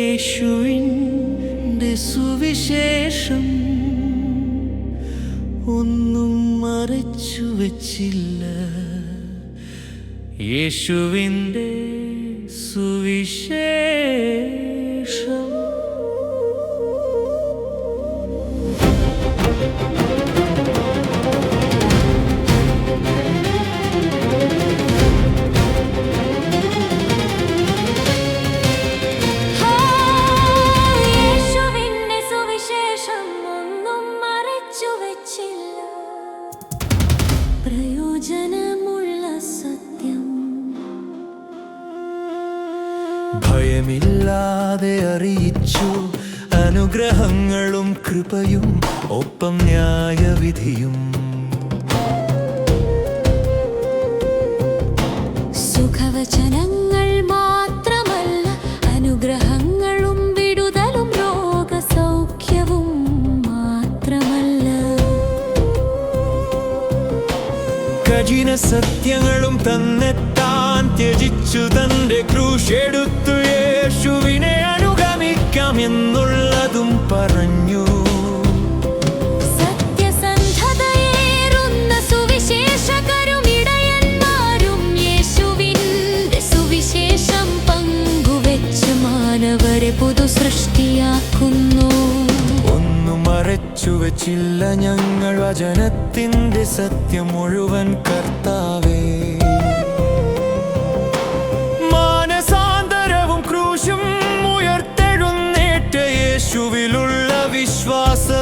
യേശുവിന്റെ സുവിശേഷം ഒന്നും മറച്ചു വച്ചില്ല. യേശുവിന്റെ സുവിശേഷം ഭയമില്ലാതെ അറിയിച്ചു അനുഗ്രഹങ്ങളും കൃപയും ഒപ്പം ന്യായവിധിയും. സുഖവചനങ്ങൾ മാത്രമല്ല അനുഗ്രഹങ്ങളും വിടുതലും രോഗസൗഖ്യവും മാത്രമല്ല. കഠിന സത്യങ്ങളും തന്നെത്താൻ ത്യജിച്ചു തന്റെ ക്രൂശെടുത്തു യേശുവിനെ അനുഗമിക്കാം എന്നുള്ളതും പറഞ്ഞു. പുതു സൃഷ്ടിയാക്കുന്നു ഒന്നും മറച്ചു വച്ചില്ല ഞങ്ങൾ വചനത്തിന്റെ സത്യം മുഴുവൻ കർത്താവേ. യേശുവിലുള്ള വിശ്വാസവും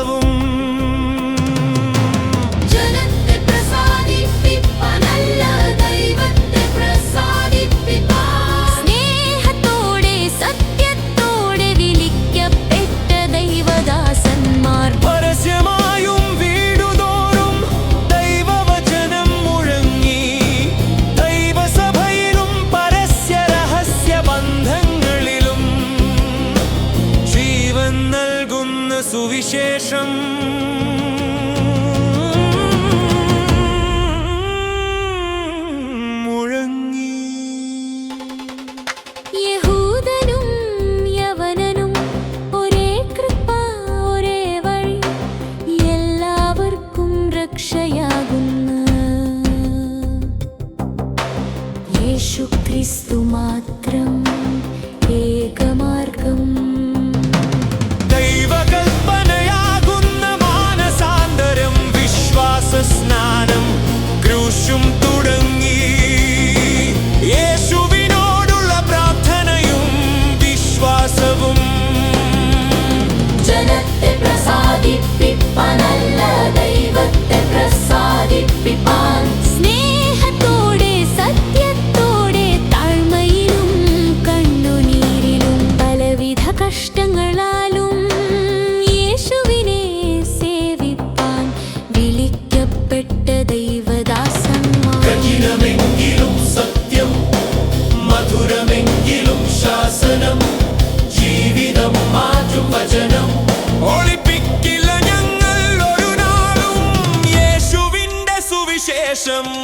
മാത്രം ഏകമാർഗം. ദൈവകൽപ്പനയാകുന്ന മാനസാന്തരം വിശ്വാസ സ്നാനം ക്രൂശും തുടങ്ങി. യേശുവിനോടുള്ള പ്രാർത്ഥനയും വിശ്വാസവും. ജനത്തെ പ്രസാദിപ്പിപ്പാനല്ല தேசம்